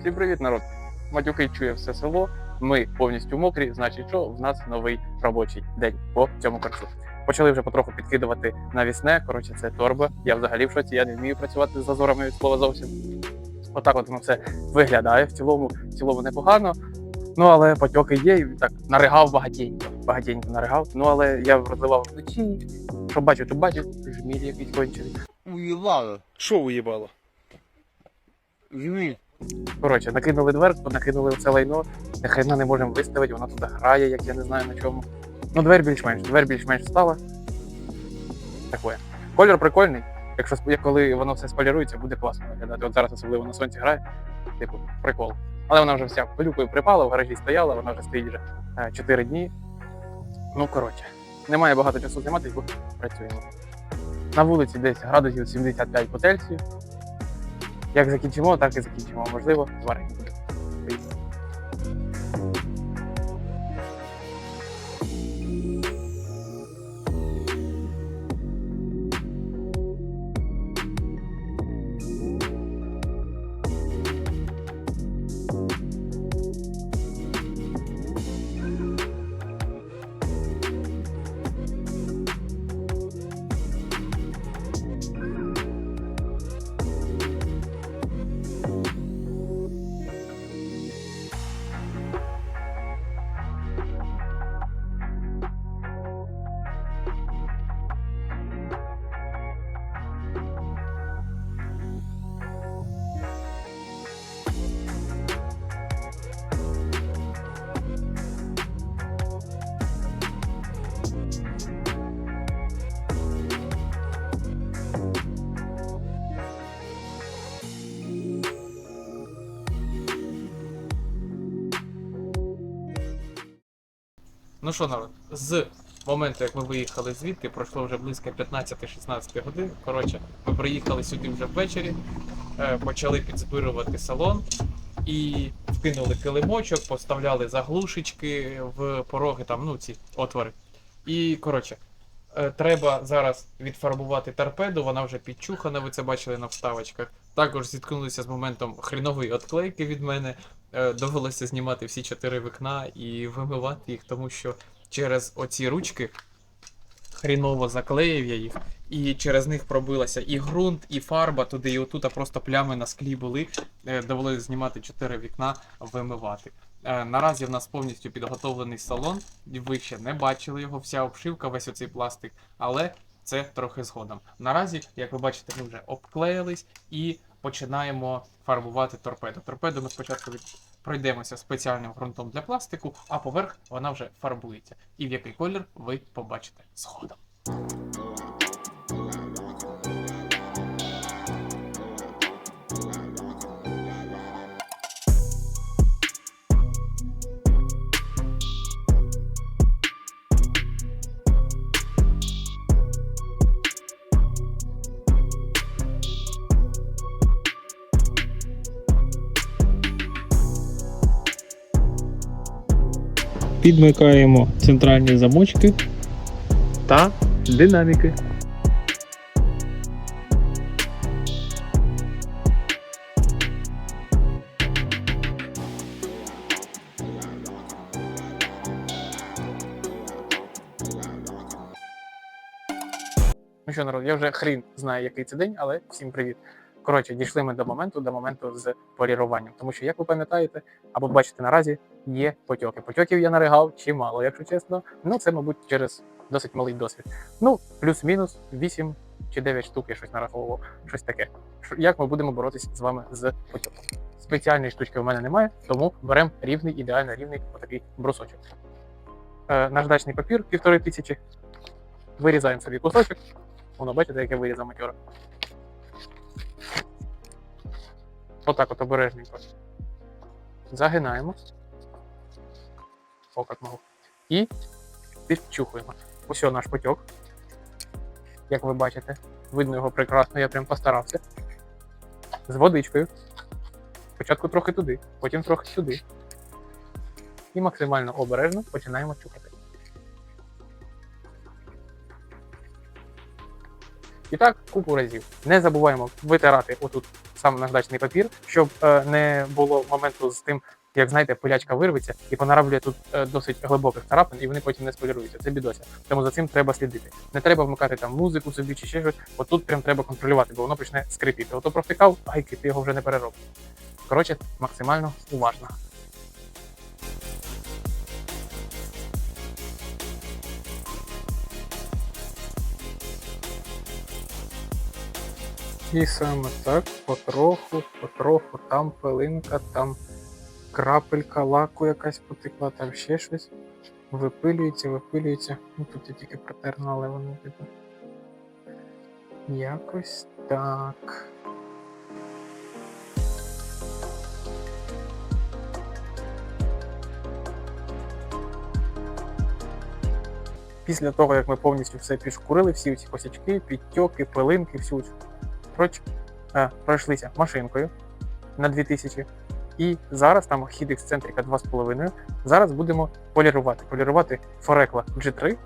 Всім привіт, народ! Матюки чує все село. Ми повністю мокрі, значить, що в нас новий робочий день по цьому корчу. Почали вже потроху підкидувати навісне. Коротше, це торба. Я взагалі в шоці, я не вмію працювати з зазорами від слова зовсім. Отак от воно все виглядає. В цілому, в цілому непогано. Ну, але потьоки є, і так наригав багатенько. Багатенько наригав. Ну, але я розливав вночі. Що бачу, то бачу, жміль якийсь кончений. Уїбало. Що уїбало? Жміль. Коротше, накинули дверку, накинули це лайно, нехай не можемо виставити, вона туди грає, як я не знаю на чому. Ну, двері більш-менш, двері більш-менш стала. Такое. Кольор прикольний. Якщо коли воно все сполірується, буде класно виглядати. От зараз особливо на сонці грає. Типу, прикол. Але вона вже вся пилюкою припала, в гаражі стояла, вона вже стоїть вже 4 дні. Ну, коротше, немає багато часу знімати, бо працюємо. На вулиці десь градусів 75 по Цельсію. Як закінчимо, так і закінчимо. Можливо, варені Ну що, народ, з моменту, як ми виїхали звідти, пройшло вже близько 15-16 годин. Коротше, ми приїхали сюди вже ввечері, е, почали підзбирувати салон і вкинули килимочок, поставляли заглушечки в пороги, там, ну, ці отвори. І коротше, е, треба зараз відфарбувати торпеду, вона вже підчухана, ви це бачили на вставочках. Також зіткнулися з моментом хрінової отклейки від мене. Е, Довелося знімати всі чотири вікна і вимивати їх, тому що через оці ручки хріново заклеїв я їх, і через них пробилася і ґрунт, і фарба туди, і отут а просто плями на склі були. Е, Довелося знімати чотири вікна, вимивати. Е, Наразі в нас повністю підготовлений салон. Ви ще не бачили його, вся обшивка, весь оцей пластик, але це трохи згодом. Наразі, як ви бачите, ми вже обклеїлись і починаємо фарбувати торпеду. Торпеду ми спочатку від... пройдемося спеціальним ґрунтом для пластику, а поверх вона вже фарбується. І в який колір ви побачите згодом. Підмикаємо центральні замочки. Та динаміки. Ну що, народ, я вже хрін знаю, який це день, але всім привіт. Коротше, дійшли ми до моменту, до моменту з поліруванням. Тому що, як ви пам'ятаєте, або бачите наразі, є потьоки. Потьоків я наригав чимало, якщо чесно. Ну, це, мабуть, через досить малий досвід. Ну, плюс-мінус 8 чи 9 штук я щось нараховував, щось таке. Як ми будемо боротися з вами з потьоком? Спеціальної штучки в мене немає, тому беремо рівний, ідеально рівний отакий брусочок. Е, наждачний папір півтори тисячі. Вирізаємо собі кусочок. Воно бачите, яке вирізав матьора. Отак от обережненько. Загинаємо. О, як можу. І підчухуємо. Ось наш потік. Як ви бачите, видно його прекрасно, я прям постарався. З водичкою. Спочатку трохи туди, потім трохи сюди. І максимально обережно починаємо чухати. І так купу разів. Не забуваємо витирати отут сам наждачний папір, щоб е, не було моменту з тим, як знаєте, пилячка вирветься і понараблює тут е, досить глибоких царапин, і вони потім не споліруються. Це бідося. Тому за цим треба слідити. Не треба вмикати там музику собі чи ще щось. Отут прям треба контролювати, бо воно почне скрипіти. Ото провтикав, гайки, ти його вже не переробиш. Коротше, максимально уважно. І саме так, потроху, потроху, там пилинка, там крапелька лаку якась потекла, там ще щось. Випилюється, випилюється. Ну тут я тільки протерну, але воно типу. Якось так. Після того, як ми повністю все підшкурили, всі ці косячки, підтьоки, пилинки, всю цю е, пройшлися машинкою на 2000. І зараз там хід ексцентрика 2,5. Зараз будемо полірувати. Полірувати Форекла G3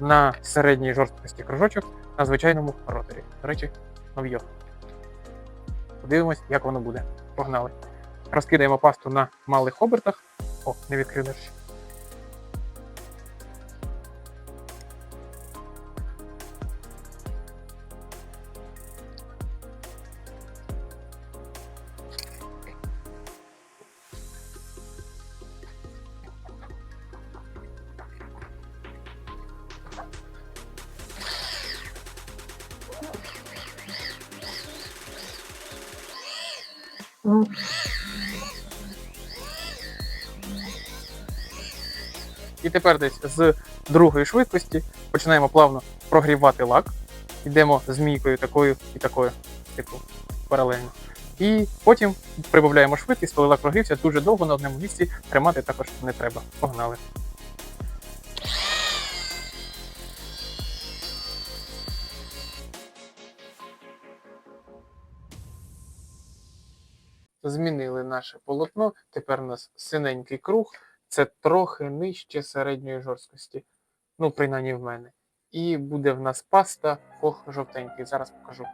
на середній жорсткості кружочок на звичайному роторі. До речі, нов'йо. Подивимось, як воно буде. Погнали. Розкидаємо пасту на малих обертах. О, не відкрив держі. І тепер десь з другої швидкості починаємо плавно прогрівати лак. Йдемо змійкою такою і такою, типу, паралельно. І потім прибавляємо швидкість, коли лак прогрівся, дуже довго на одному місці тримати також не треба. Погнали. Змінили наше полотно. Тепер у нас синенький круг. Це трохи нижче середньої жорсткості. Ну, принаймні в мене. І буде в нас паста хох жовтенький. Зараз покажу.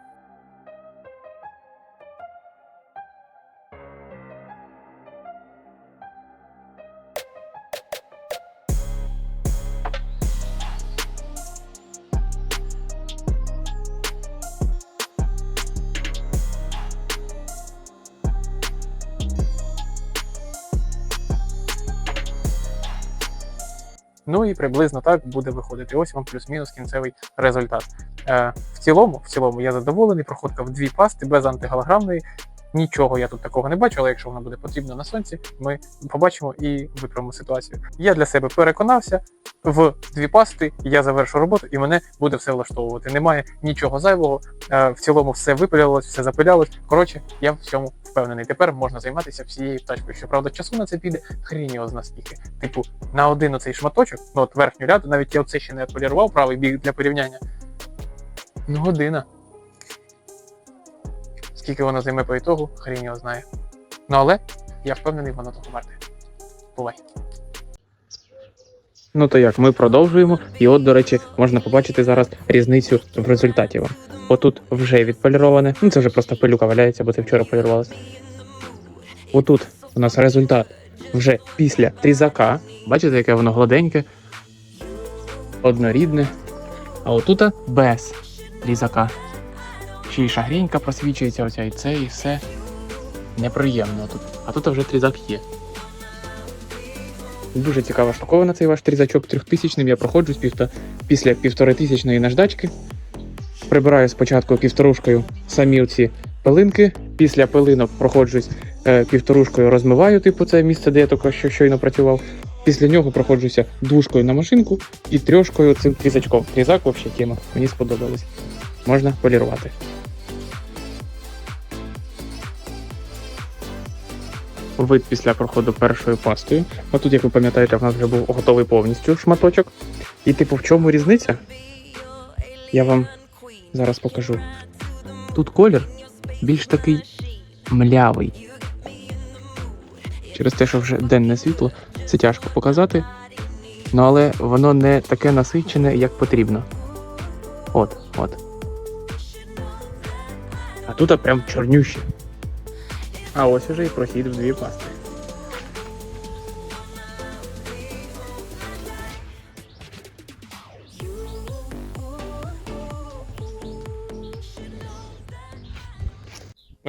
І приблизно так буде виходити. Ось вам плюс-мінус кінцевий результат. Е, в цілому, в цілому, я задоволений. Проходка в дві пасти без антиголограмної. Нічого я тут такого не бачу, але якщо вона буде потрібна на сонці, ми побачимо і виправимо ситуацію. Я для себе переконався в дві пасти, я завершу роботу, і мене буде все влаштовувати. Немає нічого зайвого. Е, в цілому все випилялось, все запилялось. Коротше, я в цьому впевнений. Тепер можна займатися всією тачкою. Щоправда, часу на це піде хрін його зна скільки. Типу, на один оцей шматочок, ну от верхню ряду, навіть я оце ще не полірував правий бік для порівняння. Ну, година. Скільки воно займе по ітогу, хрін його знає. Ну але я впевнений, воно того варте. Бувай. Ну то як, ми продовжуємо, і от, до речі, можна побачити зараз різницю в результаті вам. Отут вже відполіроване, ну це вже просто пилюка валяється, бо це вчора полірувалося. Отут у нас результат вже після трізака. Бачите, яке воно гладеньке, однорідне. А отут без трізака. Ще й шагрінька просвічується, оця і це, і все. Неприємно тут. А тут вже трізак є. Дуже цікава штуковина цей ваш трізачок трьохтисячним. Я проходжу після півтори тисячної наждачки. Прибираю спочатку півторушкою самі ці пилинки. Після пилинок проходжусь е, півторушкою, розмиваю, типу, це місце, де я тільки що щойно працював. Після нього проходжуся двушкою на машинку і трьошкою цим трізачком. Трізак взагалі тема. Мені сподобалось. Можна полірувати. Вид після проходу першою пастою. А тут, як ви пам'ятаєте, в нас вже був готовий повністю шматочок. І типу, в чому різниця? Я вам зараз покажу. Тут колір більш такий млявий. Через те, що вже денне світло, це тяжко показати. Ну але воно не таке насичене, як потрібно. От, от. А тут прям чорнющі. А ось уже і прохід в дві пасти.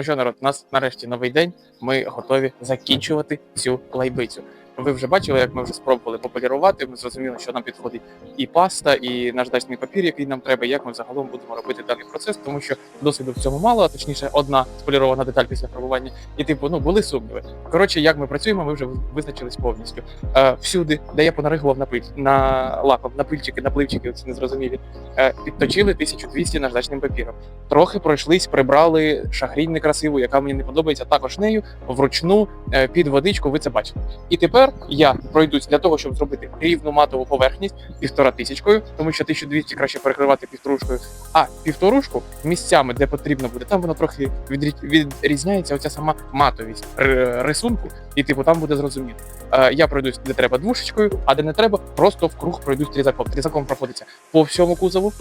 Ну що, народ, у нас нарешті новий день. Ми готові закінчувати цю лайбицю. Ви вже бачили, як ми вже спробували пополірувати. Ми зрозуміли, що нам підходить і паста, і наждачний папір, який нам треба, як ми загалом будемо робити даний процес, тому що досвіду в цьому мало, а точніше, одна сполірована деталь після фарбування. І типу, ну були сумніви. Коротше, як ми працюємо, ми вже визначились повністю. Е, всюди, де я понаригував на пиль на лаком, на пильчики, на пливчики, це незрозумілі, е, підточили 1200 наждачним папіром. Трохи пройшлись, прибрали шагрінь некрасиву, яка мені не подобається, також нею вручну е, під водичку. Ви це бачите. І тепер я пройдусь для того, щоб зробити рівну матову поверхність півтора тисячкою, тому що 1200 краще перекривати півторушкою. А півторушку місцями, де потрібно буде, там воно трохи відрі- відрізняється. Оця сама матовість рисунку, і типу там буде зрозуміло. Е, я пройдусь, де треба двушечкою, а де не треба, просто в круг пройдусь трізаком. Трізаком проходиться по всьому кузову.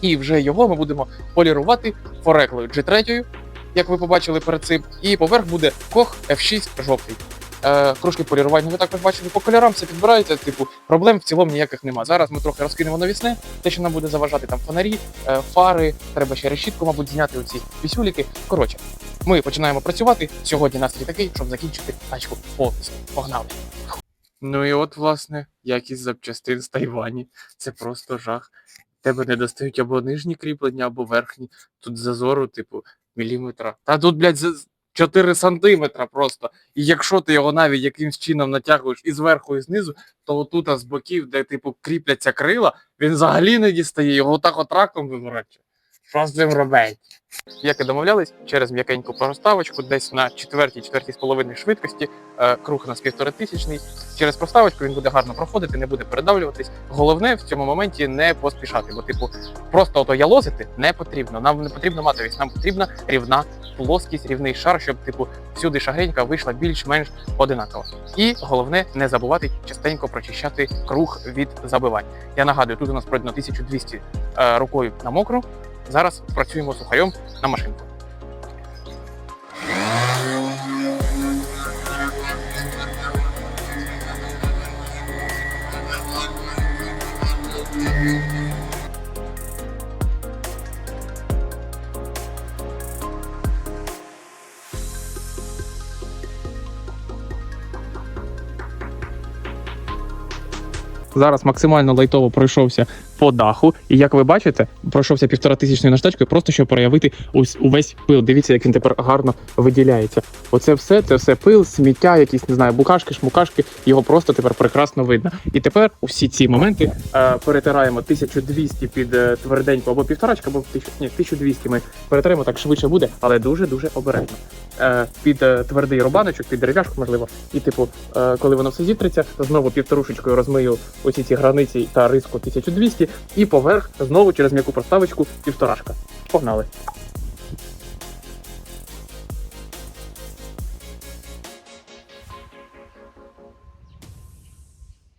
І вже його ми будемо полірувати фореклою G3, як ви побачили перед цим, і поверх буде кох F6 жовтий. Е, кружки полірування ви також бачили по кольорам, все підбирається. Типу, проблем в цілому ніяких нема. Зараз ми трохи розкинемо навісне, те, що нам буде заважати там фонарі, е, фари, треба ще решітку, мабуть, зняти оці пісюліки. Коротше, ми починаємо працювати. Сьогодні настрій такий, щоб закінчити тачку повністю. Погнали! Ну і от, власне, якість запчастин з Тайвані. Це просто жах. Тебе не достають або нижні кріплення, або верхні. Тут зазору, типу, міліметра. Та тут, блядь, 4 сантиметра просто. І якщо ти його навіть якимсь чином натягуєш і зверху, і знизу, то отут з боків, де, типу, кріпляться крила, він взагалі не дістає, його отак от раком виворачує. Що з цим робить? Як і домовлялись, через м'якеньку проставочку, десь на четвертій, четвертій з половиною швидкості, е, круг у нас півтори. Через проставочку він буде гарно проходити, не буде передавлюватись. Головне в цьому моменті не поспішати, бо, типу, просто ото ялозити не потрібно. Нам не потрібно матовість, нам потрібна рівна плоскість, рівний шар, щоб типу всюди шагренька вийшла більш-менш одинаково. І головне не забувати частенько прочищати круг від забивань. Я нагадую, тут у нас пройдено 1200 е, рукою на мокру. Зараз працюємо сухарем на машинку. Зараз максимально лайтово пройшовся по даху, і як ви бачите, пройшовся півтора тисячною наждачкою, просто щоб проявити ось увесь пил. Дивіться, як він тепер гарно виділяється. Оце все, це все пил, сміття, якісь не знаю, букашки, шмукашки. Його просто тепер прекрасно видно. І тепер усі ці моменти е, перетираємо 1200 під е, тверденьку або півторачка, або 1000, ні, 1200 Ми перетираємо так швидше буде, але дуже дуже обережно. Е, під е, твердий рубаночок, під дерев'яшку, можливо, і типу, е, коли воно все зітреться, знову півторушечкою розмию усі ці границі та риску 1200, і поверх знову через м'яку проставочку півторашка. Погнали.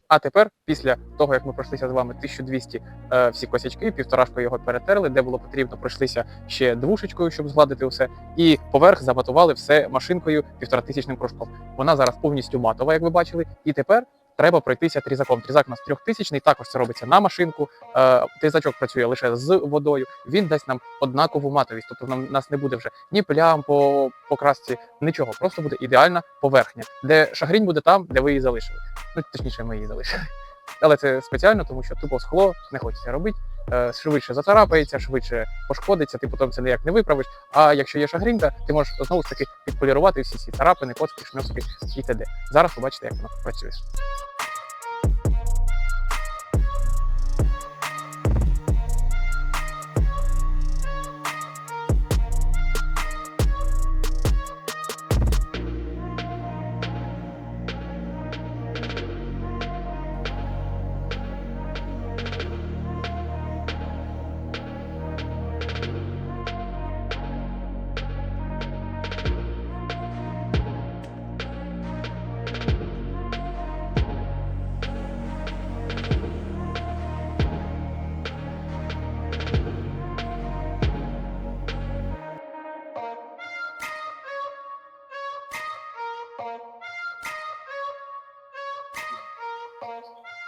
А тепер, після того, як ми пройшлися з вами 1200 е, всі косячки, півторашкою його перетерли, де було потрібно, пройшлися ще двушечкою, щоб згладити все, і поверх заматували все машинкою півторатисячним кружком. Вона зараз повністю матова, як ви бачили, і тепер. Треба пройтися трізаком. Трізак у нас трьохтисячний, також це робиться на машинку. Е, трізачок працює лише з водою. Він дасть нам однакову матовість. Тобто нам нас не буде вже ні плям по покрасці, нічого. Просто буде ідеальна поверхня, де шагрінь буде там, де ви її залишили. Ну точніше, ми її залишили. Але це спеціально, тому що тупо скло не хочеться робити. Е, швидше зацарапається, швидше пошкодиться, ти потім це ніяк не виправиш. А якщо є шагрінка, ти можеш знову ж таки підполірувати всі ці царапини, коцки, шмьоски і т.д. Зараз побачите, як воно працює.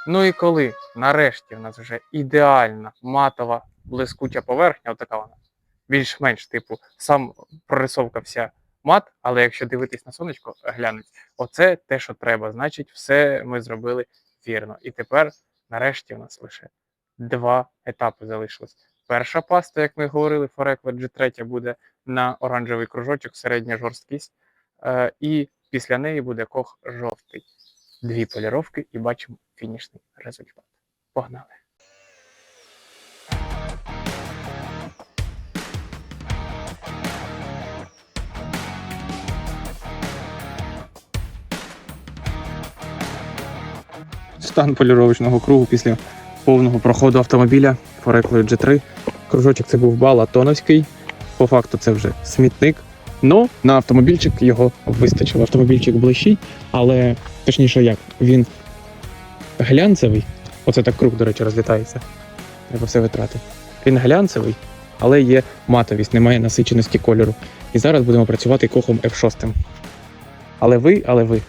Ну і коли нарешті в нас вже ідеальна матова блискуча поверхня, отака вона, більш-менш, типу, сам прорисовка вся мат, але якщо дивитись на сонечко, глянуть, оце те, що треба. Значить, все ми зробили вірно. І тепер, нарешті, у нас лише два етапи залишилось. Перша паста, як ми говорили, Forever G3 буде на оранжевий кружочок, середня жорсткість. Е, і після неї буде кох жовтий. Дві поліровки і бачимо фінішний результат. Погнали! Стан поліровочного кругу після повного проходу автомобіля Фореклою G3. Кружочок це був бал Атоновський. По факту це вже смітник. Ну, на автомобільчик його вистачило. Автомобільчик блищить, але точніше як, він глянцевий. Оце так круг, до речі, розлітається. Треба все витрати. Він глянцевий, але є матовість, немає насиченості кольору. І зараз будемо працювати кохом F6. Але ви, але ви.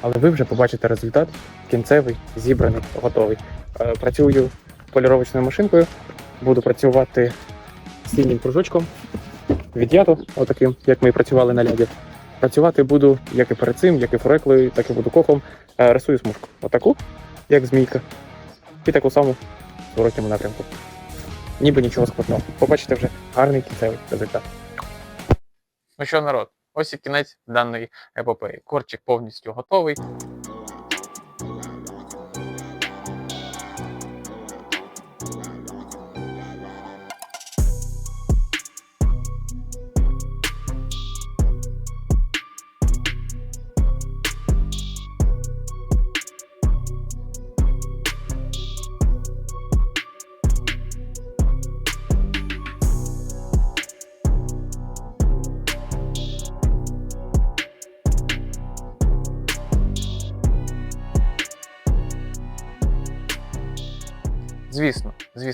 Але ви вже побачите результат кінцевий, зібраний, готовий. Е, Працюю поліровочною машинкою, буду працювати синім кружочком, від'ято, отаким, як ми і працювали на ляді. Працювати буду як і перед цим, як і фореклою, так і буду кохом. Е, Рисую смужку. Отаку, як змійка. І таку саму в зворотньому напрямку. Ніби нічого складного. Побачите вже гарний кінцевий результат. Ну що, народ, ось і кінець даної епопеї. Корчик повністю готовий.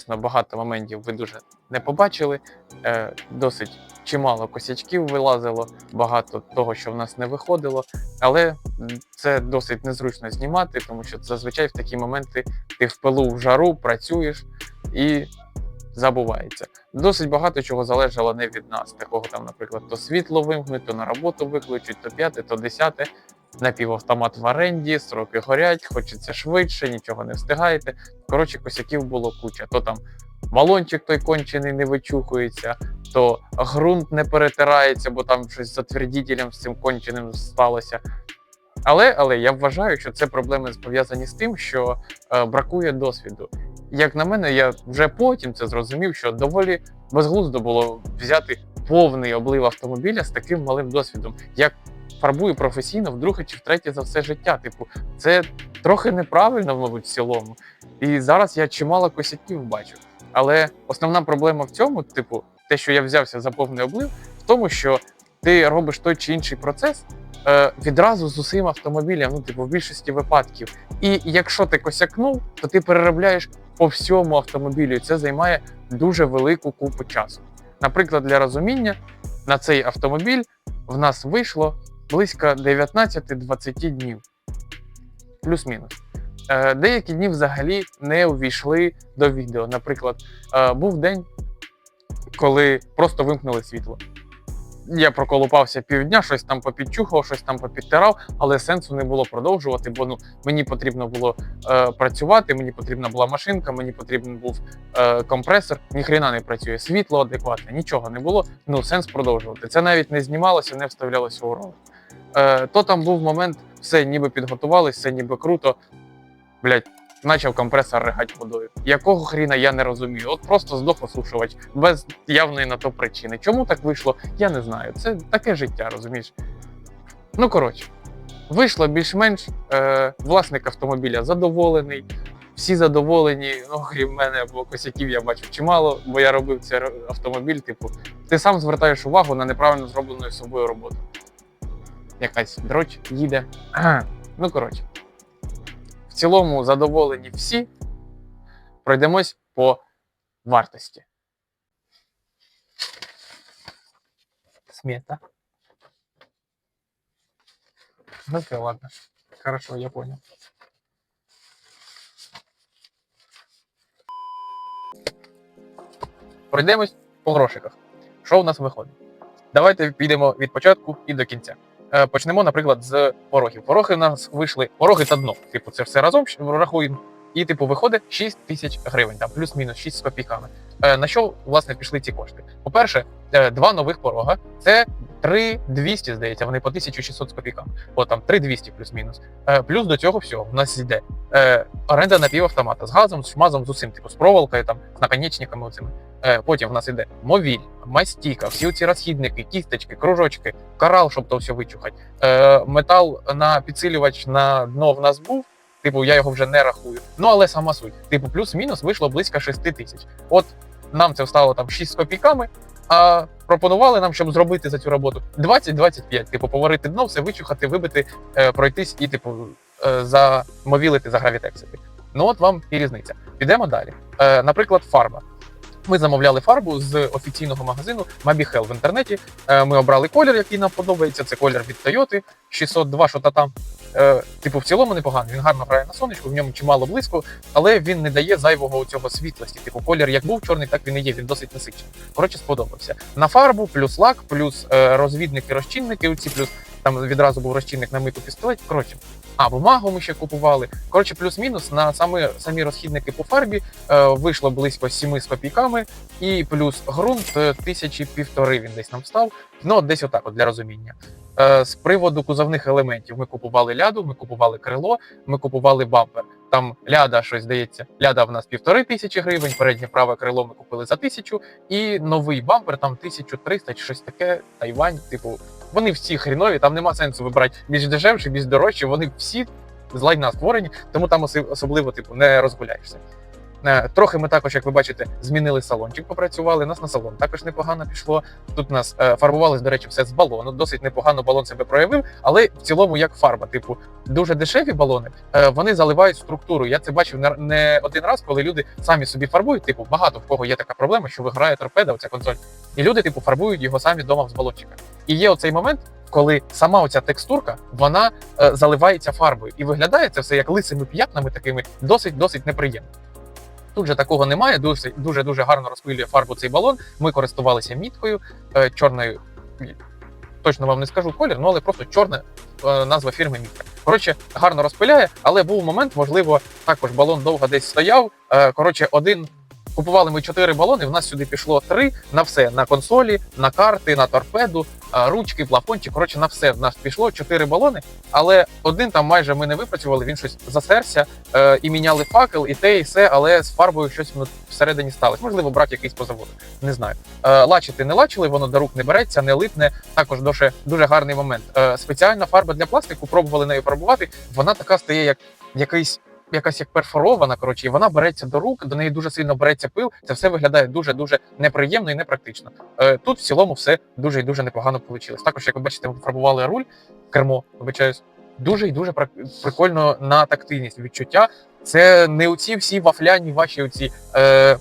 Звісно, багато моментів ви дуже не побачили. Е, досить чимало косячків вилазило, багато того, що в нас не виходило. Але це досить незручно знімати, тому що зазвичай в такі моменти ти в пилу в жару працюєш і забувається. Досить багато чого залежало не від нас. Такого там, наприклад, то світло вимкнуть, то на роботу викличуть, то п'яте, то десяте. Напівавтомат в оренді, строки горять, хочеться швидше, нічого не встигаєте. Коротше, косяків було куча. То там балончик той кончений не вичухується, то ґрунт не перетирається, бо там щось затвердітелем з цим конченим сталося. Але, але я вважаю, що це проблеми пов'язані з тим, що е, бракує досвіду. Як на мене, я вже потім це зрозумів, що доволі безглуздо було взяти повний облив автомобіля з таким малим досвідом. Як фарбую професійно вдруге чи втретє за все життя. Типу, це трохи неправильно, мабуть, в цілому. І зараз я чимало косяків бачу. Але основна проблема в цьому, типу, те, що я взявся за повний облив, в тому, що ти робиш той чи інший процес е, відразу з усім автомобілем, ну, типу, в більшості випадків. І якщо ти косякнув, то ти переробляєш по всьому автомобілю. І це займає дуже велику купу часу. Наприклад, для розуміння, на цей автомобіль в нас вийшло близько 19-20 днів. Плюс-мінус. Е, Деякі дні взагалі не увійшли до відео. Наприклад, е, був день, коли просто вимкнули світло. Я проколупався півдня, щось там попідчухав, щось там попідтирав, але сенсу не було продовжувати, бо ну, мені потрібно було е, працювати, мені потрібна була машинка, мені потрібен був е, компресор. Ніхрена не працює, світло адекватне, нічого не було. Ну, сенс продовжувати. Це навіть не знімалося, не вставлялося у ролик. Е, то там був момент, все ніби підготувались, все ніби круто. Блять, почав компресор ригати водою. Якого хріна я не розумію. От просто здох осушувач без явної на то причини. Чому так вийшло, я не знаю. Це таке життя, розумієш? Ну коротше, вийшло більш-менш. Е, власник автомобіля задоволений. Всі задоволені, ну крім мене, бо косяків я бачив чимало, бо я робив цей автомобіль. Типу, ти сам звертаєш увагу на неправильно зроблену собою роботу якась дроч їде. Ну, коротше, в цілому задоволені всі. Пройдемось по вартості. Смета. Ну ты ладно. Хорошо, я понял. Пройдемось по грошиках. Що у нас виходить? Давайте підемо від початку і до кінця. Е, Почнемо, наприклад, з порогів. Пороги в нас вийшли, пороги та дно. Типу, це все разом рахуємо. І, типу, виходить 6 тисяч гривень, там плюс-мінус 6 з копійками. Е, На що власне пішли ці кошти? По-перше, е, два нових порога це 3200, здається, вони по 1600 з копійками. От там 3200 плюс-мінус. Плюс до цього всього в нас йде оренда напівавтомата з газом, з шмазом, з усім, типу, з проволокою, там, з наконечниками оцими. Е, Потім в нас іде мовіль, мастіка, всі ці розхідники, кісточки, кружочки, карал, щоб то все вичухати. Е, Метал на підсилювач на дно в нас був. Типу, я його вже не рахую. Ну але сама суть. Типу, плюс-мінус вийшло близько 6 тисяч. От нам це встало там 6 з копійками, а пропонували нам, щоб зробити за цю роботу 20-25. Типу, поварити дно, все вичухати, вибити, е, пройтись і, типу, замовілити, загравітексити. Ну от вам і різниця. Підемо далі. Наприклад, фарба. Ми замовляли фарбу з офіційного магазину Mabihel в інтернеті. Е, Ми обрали колір, який нам подобається. Це колір від Toyota 602, що та там. Е, Типу, в цілому непоганий. Він гарно грає на сонечку, в ньому чимало блиску, але він не дає зайвого цього світлості. Типу, колір як був чорний, так він і є. Він досить насичений. Коротше, сподобався. На фарбу, плюс лак, плюс е, розвідники, розчинники. Оці плюс там відразу був розчинник на миту пістолет. Коротше, а бумагу ми ще купували. Коротше, плюс-мінус на самі, самі розхідники по фарбі е, вийшло близько 7 з копійками, і плюс ґрунт е, тисячі півтори він десь нам став. Ну, десь отак, от для розуміння. Е, з приводу кузовних елементів ми купували ляду, ми купували крило, ми купували бампер. Там ляда, щось здається, ляда в нас півтори тисячі гривень, переднє праве крило ми купили за тисячу, і новий бампер там 1300 чи щось таке, Тайвань, типу, вони всі хрінові, там нема сенсу вибирати більш дешевші, більш дорожчі, вони всі з лайна створені, тому там особливо типу не розгуляєшся. Е, Трохи ми також, як ви бачите, змінили салончик, попрацювали. Нас на салон також непогано пішло. Тут нас е, фарбувалось, до речі, все з балону. Досить непогано балон себе проявив, але в цілому як фарба. Типу, дуже дешеві балони, е, вони заливають структуру. Я це бачив не один раз, коли люди самі собі фарбують. Типу, багато в кого є така проблема, що виграє торпеда, оця консоль, і люди, типу, фарбують його самі вдома з балончика. І є оцей момент, коли сама оця текстурка вона е, заливається фарбою, і виглядає це все як лисими п'ятнами, такими досить досить неприємно. Тут же такого немає. Дуже дуже дуже гарно розпилює фарбу цей балон. Ми користувалися міткою е, чорною. Точно вам не скажу колір, ну але просто чорна е, назва фірми Мітка. Коротше, гарно розпиляє, але був момент, можливо, також балон довго десь стояв. Е, коротше, один. Купували ми чотири балони. В нас сюди пішло три на все: на консолі, на карти, на торпеду, ручки, плафончик. Коротше, на все в нас пішло чотири балони. Але один там майже ми не випрацювали. Він щось засерся е, і міняли факел, і те, і все, але з фарбою щось всередині сталося. Можливо, брак якийсь по заводу. Не знаю. Е, лачити не лачили, воно до рук не береться, не липне. Також дуже, дуже гарний момент. Е, спеціальна фарба для пластику, пробували нею фарбувати. Вона така стає, як якийсь. Якась як перфорована, коротше, і вона береться до рук, до неї дуже сильно береться пил. Це все виглядає дуже дуже неприємно і непрактично. Е, тут в цілому все дуже і дуже непогано вийшло. Також, як ви бачите, ми фарбували руль, кермо, вибачаюсь, дуже і дуже прикольно на тактильність відчуття. Це не оці всі вафляні ваші оці е,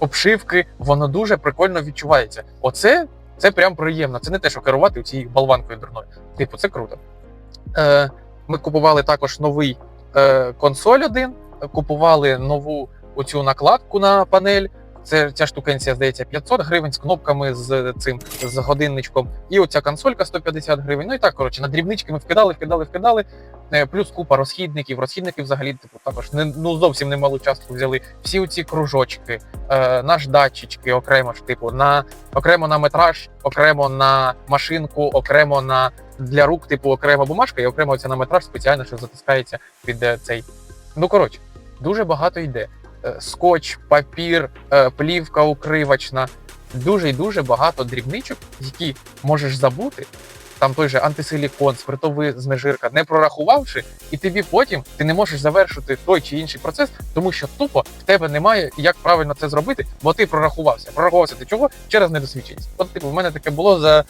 обшивки, воно дуже прикольно відчувається. Оце це прям приємно. Це не те, що керувати цією болванкою дурною. Типу, це круто. Е, ми купували також новий консоль один, купували нову оцю накладку на панель. Це ця штукенція, здається, 500 гривень з кнопками з цим з годинничком. І оця консолька 150 гривень. Ну і так, коротше, на дрібнички ми вкидали, вкидали, вкидали. Е, Плюс купа розхідників. Розхідників взагалі типу, також не ну зовсім немалу частку взяли. Всі оці кружочки, е, наждачечки окремо ж, типу, на окремо на метраж, окремо на машинку, окремо на для рук, типу, окрема бумажка, і окремо ця на метраж спеціально, що затискається під е, цей. Ну коротше, дуже багато йде. Е, Скотч, папір, е, плівка укривачна. Дуже і дуже багато дрібничок, які можеш забути. Там той же антисилікон, спиртовий знежирка, не прорахувавши, і тобі потім ти не можеш завершити той чи інший процес, тому що тупо в тебе немає як правильно це зробити, бо ти прорахувався. Прорахувався ти чого через недосвідченість. От типу, в мене таке було за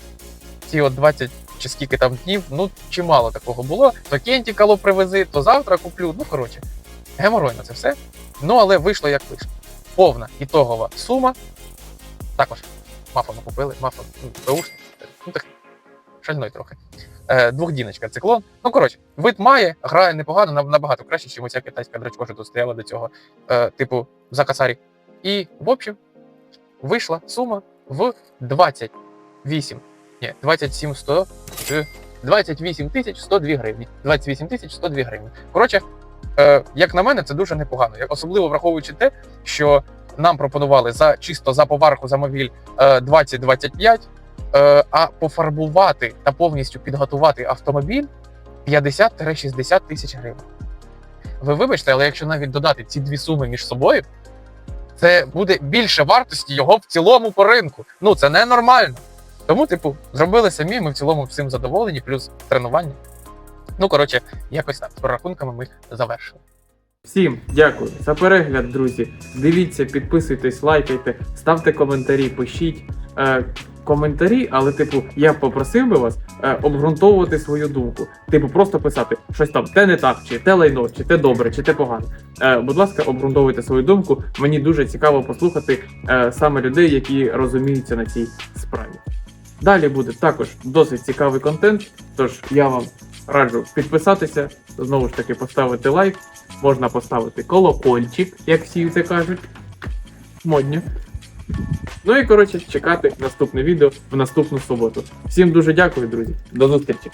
ці от 20 чи скільки там днів, ну чимало такого було. То кентікало привези, то завтра куплю. Ну коротше, геморойно це все. Ну але вийшло як вийшло. Повна ітогова сума. Також мафа ми купили, мафа ну, ну так шальной трохи. Е, двохдіночка циклон. Ну коротше, вид має, грає непогано, набагато краще, ніж оця китайська драчко, що тут стояла до цього, е, типу, за касарі. І в общем, вийшла сума в 28, ні, 27 100, е, 28 102 гривні. 28 тисяч 102 гривні. Коротше, як на мене, це дуже непогано. Особливо враховуючи те, що нам пропонували за чисто за поварку за мобіль е, 20-25, е, а пофарбувати та повністю підготувати автомобіль 50-60 тисяч гривень. Ви вибачте, але якщо навіть додати ці дві суми між собою, це буде більше вартості його в цілому по ринку. Ну це ненормально. Тому, типу, зробили самі, ми в цілому всім задоволені, плюс тренування. Ну, коротше, якось так. З прорахунками ми завершили. Всім дякую за перегляд, друзі. Дивіться, підписуйтесь, лайкайте, ставте коментарі, пишіть е, коментарі, але, типу, я попросив би вас е, обґрунтовувати свою думку. Типу, просто писати щось там, те не так, чи те лайно, чи те добре, чи те погано. Е, будь ласка, обґрунтовуйте свою думку. Мені дуже цікаво послухати е, саме людей, які розуміються на цій справі. Далі буде також досить цікавий контент, тож я вам раджу підписатися, знову ж таки поставити лайк можна поставити колокольчик, як всі це кажуть. Модньо. Ну і коротше, чекати наступне відео в наступну суботу. Всім дуже дякую, друзі. До зустрічі!